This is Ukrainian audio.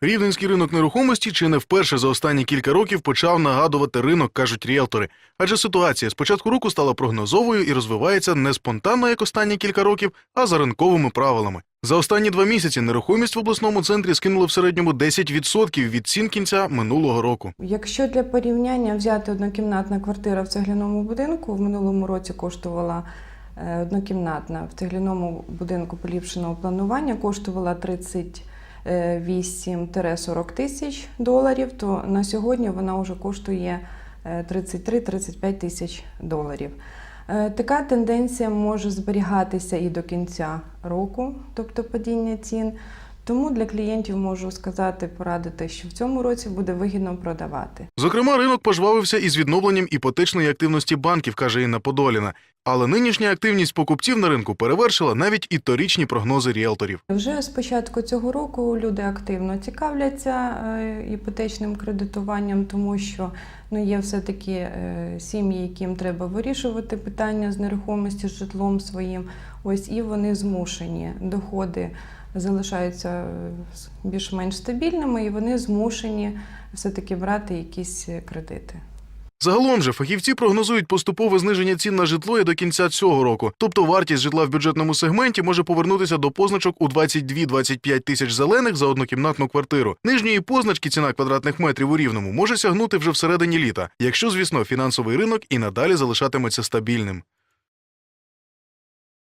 Рівненський ринок нерухомості чи не вперше за останні кілька років почав нагадувати ринок, кажуть ріелтори. Адже ситуація з початку року стала прогнозовою і розвивається не спонтанно, як останні кілька років, а за ринковими правилами. За останні два місяці нерухомість в обласному центрі скинули в середньому 10% від цін кінця минулого року. Якщо для порівняння взяти однокімнатна квартира в цегляному будинку, в минулому році коштувала е, однокімнатна в цегляному будинку поліпшеного планування коштувала 38-40 тисяч доларів, то на сьогодні вона вже коштує е, 33-35 тисяч доларів. Е, Така тенденція може зберігатися і до кінця року, тобто падіння цін. Тому для клієнтів можу сказати, порадити, що в цьому році буде вигідно продавати. Зокрема, ринок пожвавився із відновленням іпотечної активності банків, каже Інна Подоліна. Але нинішня активність покупців на ринку перевершила навіть і торічні прогнози ріелторів. Вже з початку цього року люди активно цікавляться е, іпотечним кредитуванням, тому що ну, є все-таки е, сім'ї, яким треба вирішувати питання з нерухомості, з житлом своїм. Ось і вони змушені. Доходи залишаються е, більш-менш стабільними, і вони змушені все-таки брати якісь е, кредити. Загалом же фахівці прогнозують поступове зниження цін на житло і до кінця цього року. Тобто вартість житла в бюджетному сегменті може повернутися до позначок у 22-25 тисяч зелених за однокімнатну квартиру. Нижньої позначки ціна квадратних метрів у рівному може сягнути вже всередині літа, якщо, звісно, фінансовий ринок і надалі залишатиметься стабільним.